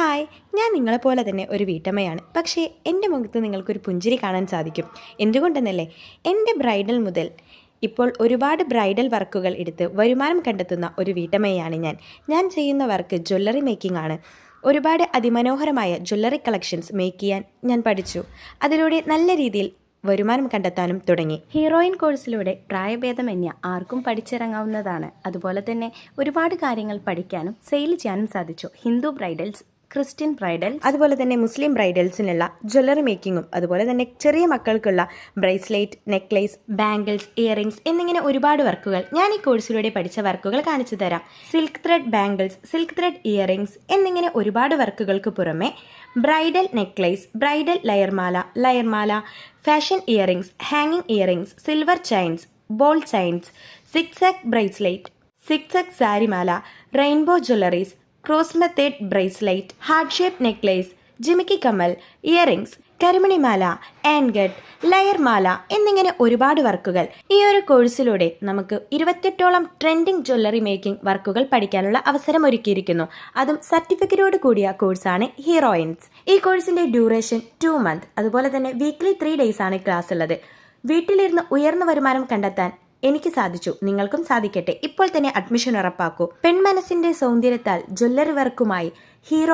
Hi ഞാൻ നിങ്ങളെപ്പോലെ തന്നെ ഒരു വീട്ടമ്മയാണ്. പക്ഷേ എന്റെ മുഖത്ത് നിങ്ങൾക്കൊരു പുഞ്ചിരി കാണാൻ സാധിക്കും. എന്തുകൊണ്ടെന്നല്ലേ? എന്റെ ബ്രൈഡൽ മുതൽ ഇപ്പോൾ ഒരുപാട് ബ്രൈഡൽ വർക്കുകൾ എടുത്ത് വരുമാനം കണ്ടെത്തുന്ന ഒരു വീട്ടമ്മയാണ് ഞാൻ. ഞാൻ ചെയ്യുന്ന വർക്ക് ജ്വല്ലറി മേക്കിംഗ് ആണ്. ഒരുപാട് അതിമനോഹരമായ ജ്വല്ലറി കളക്ഷൻസ് മേക്ക് ചെയ്യാൻ ഞാൻ പഠിച്ചു. അതിലൂടെ നല്ല രീതിയിൽ വരുമാനം കണ്ടെത്താനും തുടങ്ങി. ഹീറോയിൻ കോഴ്സിലൂടെ പ്രായഭേദമന്യ ആർക്കും പഠിച്ചിറങ്ങാവുന്നതാണ്. അതുപോലെ തന്നെ ഒരുപാട് കാര്യങ്ങൾ പഠിക്കാനും സെയിൽ ചെയ്യാനും സാധിച്ചു. ഹിന്ദു ബ്രൈഡൽസ് ക്രിസ്ത്യൻ ബ്രൈഡൽ അതുപോലെ തന്നെ മുസ്ലിം ബ്രൈഡൽസിനുള്ള ജ്വല്ലറി മേക്കിങ്ങും അതുപോലെ തന്നെ ചെറിയ മക്കൾക്കുള്ള ബ്രേസ്ലെറ്റ് നെക്ലേസ് ബാംഗിൾസ് ഇയറിംഗ്സ് എന്നിങ്ങനെ ഒരുപാട് വർക്കുകൾ ഞാൻ ഈ കോഴ്സിലൂടെ പഠിച്ച വർക്കുകൾ കാണിച്ചു തരാം. Silk thread bangles silk thread earrings എന്നിങ്ങനെ ഒരുപാട് വർക്കുകൾക്ക് പുറമെ ബ്രൈഡൽ നെക്ലേസ് ബ്രൈഡൽ ലയർമാല ലയർമാല ഫാഷൻ ഇയറിംഗ്സ് ഹാങ്ങിങ് earrings silver chains ball chains six ആക്ക് ബ്രേസ്ലെറ്റ് സിക്സ് ആക്ക് സാരിമാല rainbow jewelleries cross method bracelet heart shape necklace Jimikki കമ്മൽ ഇയറിംഗ്സ് കരിമണിമാല ആൻഗഡ് ലെയർ മാല എന്നിങ്ങനെ ഒരുപാട് വർക്കുകൾ. ഈ ഒരു കോഴ്സിലൂടെ നമുക്ക് ഇരുപത്തെട്ടോളം ട്രെൻഡിങ് ജ്വല്ലറി മേക്കിംഗ് വർക്കുകൾ പഠിക്കാനുള്ള അവസരം ഒരുക്കിയിരിക്കുന്നു. അതും സർട്ടിഫിക്കറ്റോട് കൂടിയ കോഴ്സാണ് ഹീറോയിൻസ്. ഈ കോഴ്സിന്റെ ഡ്യൂറേഷൻ ടു മന്ത് അതുപോലെ തന്നെ വീക്ക്ലി ത്രീ ഡേയ്സ് ആണ് ക്ലാസ് ഉള്ളത് വീട്ടിലിരുന്ന് ഉയർന്ന വരുമാനം കണ്ടെത്താൻ എനിക്ക് സാധിച്ചു. നിങ്ങൾക്കും സാധിക്കട്ടെ. ഇപ്പോൾ തന്നെ അഡ്മിഷൻ ഉറപ്പാക്കൂ. പെൺമനസിന്റെ സൗന്ദര്യത്താൽ ജ്വല്ലറി വർക്കുമായി ഹീറോ